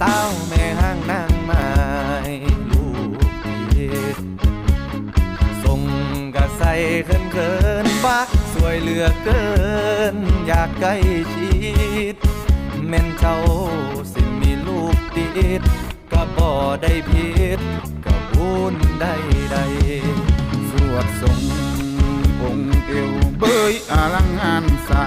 สาวแม่ห้างนางไม้ลูกเอ็ดส่งกระใสเขินเขินๆบักสวยเหลือเกิน อยากใกล้ชิดแม่นเจ้าสิมีลูกติดก็บ่ได้ผิดก็บุญได้ใดสวดทรงองค์เอวเบยอลังงานสา